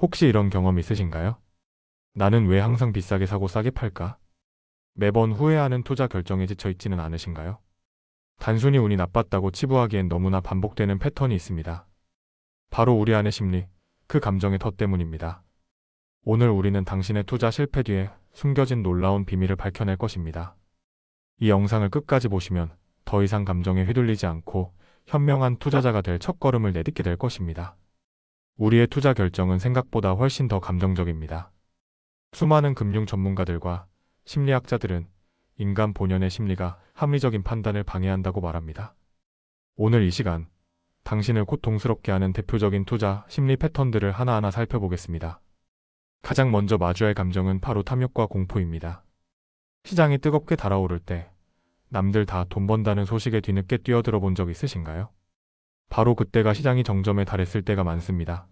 혹시 이런 경험 있으신가요? 나는 왜 항상 비싸게 사고 싸게 팔까? 매번 후회하는 투자 결정에 지쳐 있지는 않으신가요? 단순히 운이 나빴다고 치부하기엔 너무나 반복되는 패턴이 있습니다. 바로 우리 안의 심리, 그 감정의 덫 때문입니다. 오늘 우리는 당신의 투자 실패 뒤에 숨겨진 놀라운 비밀을 밝혀낼 것입니다. 이 영상을 끝까지 보시면 더 이상 감정에 휘둘리지 않고 현명한 투자자가 될 첫걸음을 내딛게 될 것입니다. 우리의 투자 결정은 생각보다 훨씬 더 감정적입니다. 수많은 금융 전문가들과 심리학자들은 인간 본연의 심리가 합리적인 판단을 방해한다고 말합니다. 오늘 이 시간 당신을 고통스럽게 하는 대표적인 투자 심리 패턴들을 하나하나 살펴보겠습니다. 가장 먼저 마주할 감정은 바로 탐욕과 공포입니다. 시장이 뜨겁게 달아오를 때 남들 다 돈 번다는 소식에 뒤늦게 뛰어들어 본 적 있으신가요? 바로 그때가 시장이 정점에 달했을 때가 많습니다.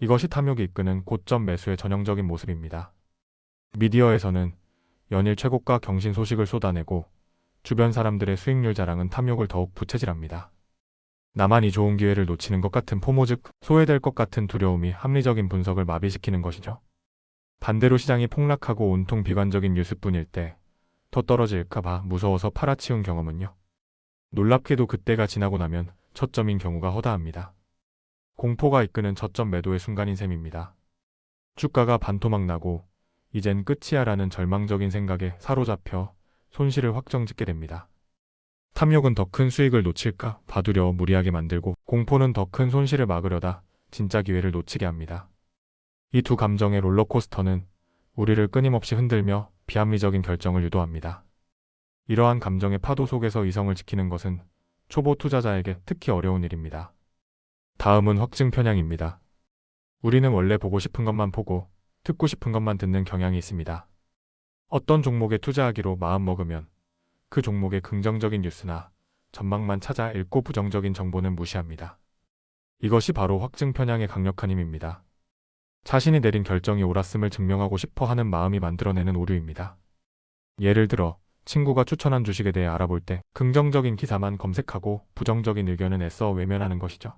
이것이 탐욕이 이끄는 고점 매수의 전형적인 모습입니다. 미디어에서는 연일 최고가 경신 소식을 쏟아내고 주변 사람들의 수익률 자랑은 탐욕을 더욱 부채질합니다. 나만 이 좋은 기회를 놓치는 것 같은 포모 즉 소외될 것 같은 두려움이 합리적인 분석을 마비시키는 것이죠. 반대로 시장이 폭락하고 온통 비관적인 뉴스뿐일 때 더 떨어질까봐 무서워서 팔아치운 경험은요. 놀랍게도 그때가 지나고 나면 저점인 경우가 허다합니다. 공포가 이끄는 저점 매도의 순간인 셈입니다. 주가가 반토막 나고 이젠 끝이야라는 절망적인 생각에 사로잡혀 손실을 확정짓게 됩니다. 탐욕은 더 큰 수익을 놓칠까 봐 두려 무리하게 만들고 공포는 더 큰 손실을 막으려다 진짜 기회를 놓치게 합니다. 이 두 감정의 롤러코스터는 우리를 끊임없이 흔들며 비합리적인 결정을 유도합니다. 이러한 감정의 파도 속에서 이성을 지키는 것은 초보 투자자에게 특히 어려운 일입니다. 다음은 확증 편향입니다. 우리는 원래 보고 싶은 것만 보고 듣고 싶은 것만 듣는 경향이 있습니다. 어떤 종목에 투자하기로 마음먹으면 그 종목의 긍정적인 뉴스나 전망만 찾아 읽고 부정적인 정보는 무시합니다. 이것이 바로 확증 편향의 강력한 힘입니다. 자신이 내린 결정이 옳았음을 증명하고 싶어 하는 마음이 만들어내는 오류입니다. 예를 들어 친구가 추천한 주식에 대해 알아볼 때 긍정적인 기사만 검색하고 부정적인 의견은 애써 외면하는 것이죠.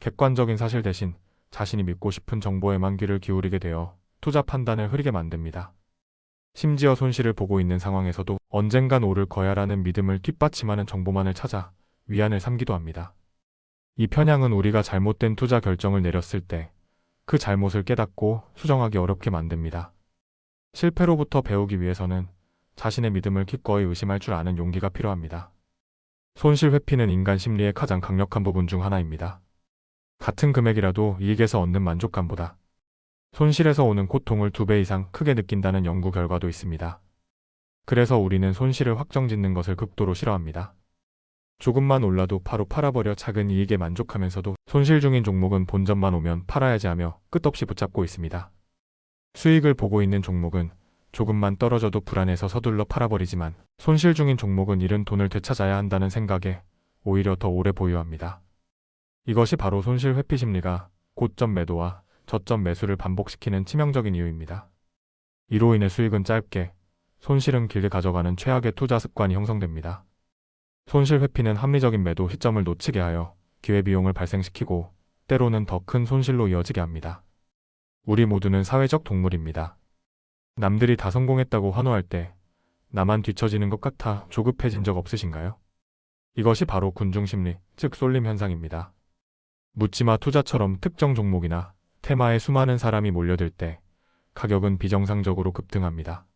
객관적인 사실 대신 자신이 믿고 싶은 정보에만 귀를 기울이게 되어 투자 판단을 흐리게 만듭니다. 심지어 손실을 보고 있는 상황에서도 언젠간 오를 거야라는 믿음을 뒷받침하는 정보만을 찾아 위안을 삼기도 합니다. 이 편향은 우리가 잘못된 투자 결정을 내렸을 때 그 잘못을 깨닫고 수정하기 어렵게 만듭니다. 실패로부터 배우기 위해서는 자신의 믿음을 기꺼이 의심할 줄 아는 용기가 필요합니다. 손실 회피는 인간 심리의 가장 강력한 부분 중 하나입니다. 같은 금액이라도 이익에서 얻는 만족감보다 손실에서 오는 고통을 두 배 이상 크게 느낀다는 연구 결과도 있습니다. 그래서 우리는 손실을 확정짓는 것을 극도로 싫어합니다. 조금만 올라도 바로 팔아버려 작은 이익에 만족하면서도 손실 중인 종목은 본전만 오면 팔아야지 하며 끝없이 붙잡고 있습니다. 수익을 보고 있는 종목은 조금만 떨어져도 불안해서 서둘러 팔아버리지만 손실 중인 종목은 잃은 돈을 되찾아야 한다는 생각에 오히려 더 오래 보유합니다. 이것이 바로 손실 회피 심리가 고점 매도와 저점 매수를 반복시키는 치명적인 이유입니다. 이로 인해 수익은 짧게, 손실은 길게 가져가는 최악의 투자 습관이 형성됩니다. 손실 회피는 합리적인 매도 시점을 놓치게 하여 기회비용을 발생시키고 때로는 더 큰 손실로 이어지게 합니다. 우리 모두는 사회적 동물입니다. 남들이 다 성공했다고 환호할 때 나만 뒤처지는 것 같아 조급해진 적 없으신가요? 이것이 바로 군중심리, 즉 쏠림 현상입니다. 묻지마 투자처럼 특정 종목이나 테마에 수많은 사람이 몰려들 때 가격은 비정상적으로 급등합니다.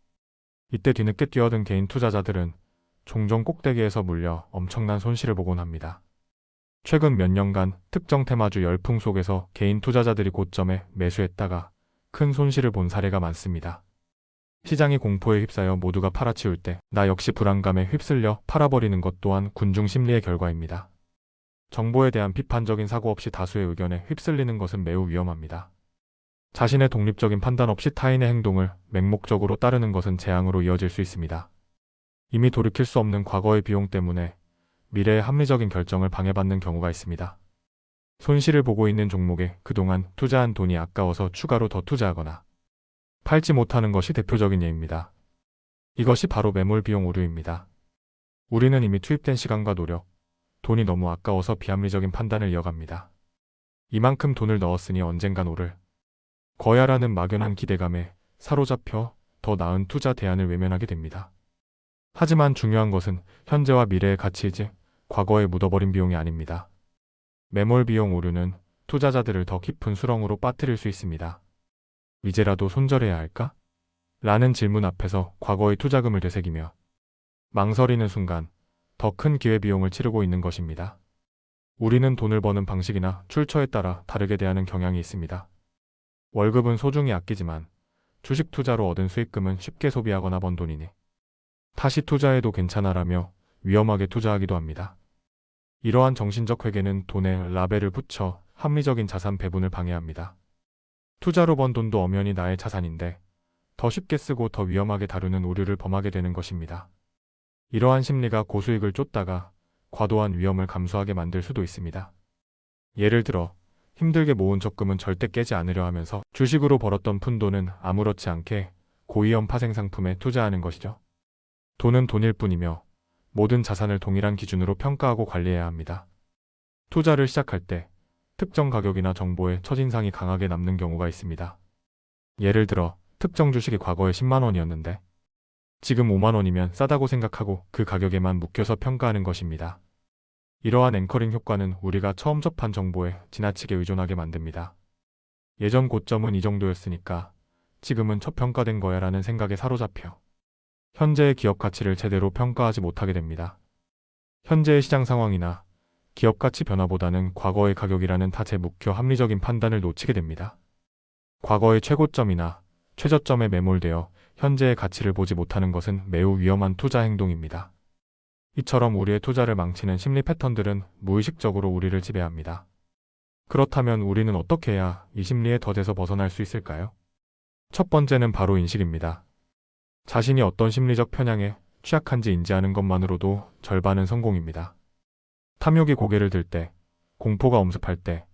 이때 뒤늦게 뛰어든 개인 투자자들은 종종 꼭대기에서 물려 엄청난 손실을 보곤 합니다. 최근 몇 년간 특정 테마주 열풍 속에서 개인 투자자들이 고점에 매수했다가 큰 손실을 본 사례가 많습니다. 시장이 공포에 휩싸여 모두가 팔아치울 때 나 역시 불안감에 휩쓸려 팔아버리는 것 또한 군중 심리의 결과입니다. 정보에 대한 비판적인 사고 없이 다수의 의견에 휩쓸리는 것은 매우 위험합니다. 자신의 독립적인 판단 없이 타인의 행동을 맹목적으로 따르는 것은 재앙으로 이어질 수 있습니다. 이미 돌이킬 수 없는 과거의 비용 때문에 미래의 합리적인 결정을 방해받는 경우가 있습니다. 손실을 보고 있는 종목에 그동안 투자한 돈이 아까워서 추가로 더 투자하거나 팔지 못하는 것이 대표적인 예입니다. 이것이 바로 매몰 비용 오류입니다. 우리는 이미 투입된 시간과 노력, 돈이 너무 아까워서 비합리적인 판단을 이어갑니다. 이만큼 돈을 넣었으니 언젠간 오를 거야라는 막연한 기대감에 사로잡혀 더 나은 투자 대안을 외면하게 됩니다. 하지만 중요한 것은 현재와 미래의 가치이지 과거에 묻어버린 비용이 아닙니다. 매몰 비용 오류는 투자자들을 더 깊은 수렁으로 빠뜨릴 수 있습니다. 이제라도 손절해야 할까? 라는 질문 앞에서 과거의 투자금을 되새기며 망설이는 순간 더 큰 기회비용을 치르고 있는 것입니다. 우리는 돈을 버는 방식이나 출처에 따라 다르게 대하는 경향이 있습니다. 월급은 소중히 아끼지만 주식 투자로 얻은 수익금은 쉽게 소비하거나 번 돈이니 다시 투자해도 괜찮아라며 위험하게 투자하기도 합니다. 이러한 정신적 회계는 돈에 라벨을 붙여 합리적인 자산 배분을 방해합니다. 투자로 번 돈도 엄연히 나의 자산인데 더 쉽게 쓰고 더 위험하게 다루는 오류를 범하게 되는 것입니다. 이러한 심리가 고수익을 쫓다가 과도한 위험을 감수하게 만들 수도 있습니다. 예를 들어 힘들게 모은 적금은 절대 깨지 않으려 하면서 주식으로 벌었던 푼돈은 아무렇지 않게 고위험 파생 상품에 투자하는 것이죠. 돈은 돈일 뿐이며 모든 자산을 동일한 기준으로 평가하고 관리해야 합니다. 투자를 시작할 때 특정 가격이나 정보에 첫인상이 강하게 남는 경우가 있습니다. 예를 들어 특정 주식이 과거에 10만 원이었는데 지금 5만 원이면 싸다고 생각하고 그 가격에만 묶여서 평가하는 것입니다. 이러한 앵커링 효과는 우리가 처음 접한 정보에 지나치게 의존하게 만듭니다. 예전 고점은 이 정도였으니까 지금은 저평가된 거야 라는 생각에 사로잡혀 현재의 기업 가치를 제대로 평가하지 못하게 됩니다. 현재의 시장 상황이나 기업 가치 변화보다는 과거의 가격이라는 탓에 묵혀 합리적인 판단을 놓치게 됩니다. 과거의 최고점이나 최저점에 매몰되어 현재의 가치를 보지 못하는 것은 매우 위험한 투자 행동입니다. 이처럼 우리의 투자를 망치는 심리 패턴들은 무의식적으로 우리를 지배합니다. 그렇다면 우리는 어떻게 해야 이 심리에 덫에서 벗어날 수 있을까요? 첫 번째는 바로 인식입니다. 자신이 어떤 심리적 편향에 취약한지 인지하는 것만으로도 절반은 성공입니다. 탐욕이 고개를 들 때, 공포가 엄습할 때,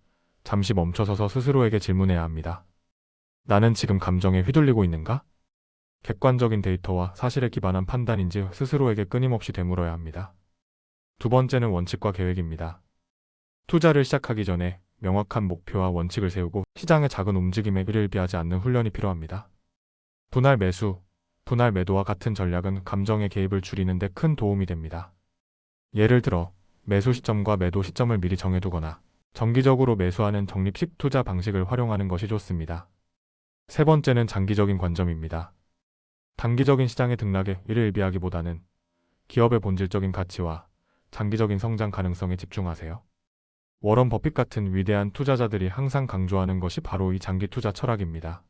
잠시 멈춰서서 스스로에게 질문해야 합니다. 나는 지금 감정에 휘둘리고 있는가? 객관적인 데이터와 사실에 기반한 판단인지 스스로에게 끊임없이 되물어야 합니다. 두 번째는 원칙과 계획입니다. 투자를 시작하기 전에 명확한 목표와 원칙을 세우고 시장의 작은 움직임에 일일비하지 않는 훈련이 필요합니다. 분할 매수, 분할 매도와 같은 전략은 감정의 개입을 줄이는 데 큰 도움이 됩니다. 예를 들어 매수 시점과 매도 시점을 미리 정해두거나 정기적으로 매수하는 적립식 투자 방식을 활용하는 것이 좋습니다. 세 번째는 장기적인 관점입니다. 단기적인 시장의 등락에 일일비하기보다는 기업의 본질적인 가치와 장기적인 성장 가능성에 집중하세요. 워런 버핏 같은 위대한 투자자들이 항상 강조하는 것이 바로 이 장기 투자 철학입니다.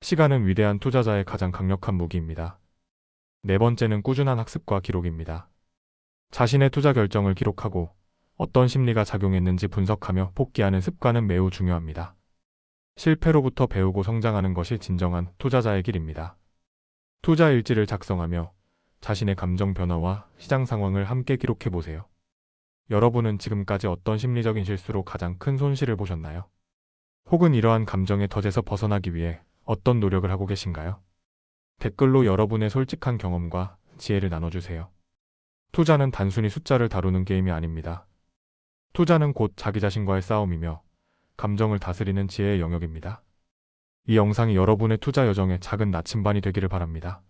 시간은 위대한 투자자의 가장 강력한 무기입니다. 네 번째는 꾸준한 학습과 기록입니다. 자신의 투자 결정을 기록하고 어떤 심리가 작용했는지 분석하며 복귀하는 습관은 매우 중요합니다. 실패로부터 배우고 성장하는 것이 진정한 투자자의 길입니다. 투자 일지를 작성하며 자신의 감정 변화와 시장 상황을 함께 기록해 보세요. 여러분은 지금까지 어떤 심리적인 실수로 가장 큰 손실을 보셨나요? 혹은 이러한 감정의 덫에서 벗어나기 위해 어떤 노력을 하고 계신가요? 댓글로 여러분의 솔직한 경험과 지혜를 나눠주세요. 투자는 단순히 숫자를 다루는 게임이 아닙니다. 투자는 곧 자기 자신과의 싸움이며 감정을 다스리는 지혜의 영역입니다. 이 영상이 여러분의 투자 여정에 작은 나침반이 되기를 바랍니다.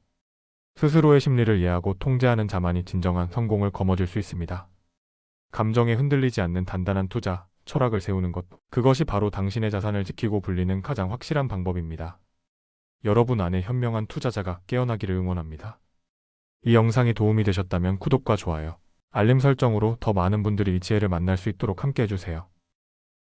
스스로의 심리를 이해하고 통제하는 자만이 진정한 성공을 거머쥘 수 있습니다. 감정에 흔들리지 않는 단단한 투자, 철학을 세우는 것, 그것이 바로 당신의 자산을 지키고 불리는 가장 확실한 방법입니다. 여러분 안에 현명한 투자자가 깨어나기를 응원합니다. 이 영상이 도움이 되셨다면 구독과 좋아요, 알림 설정으로 더 많은 분들이 이 지혜를 만날 수 있도록 함께 해주세요.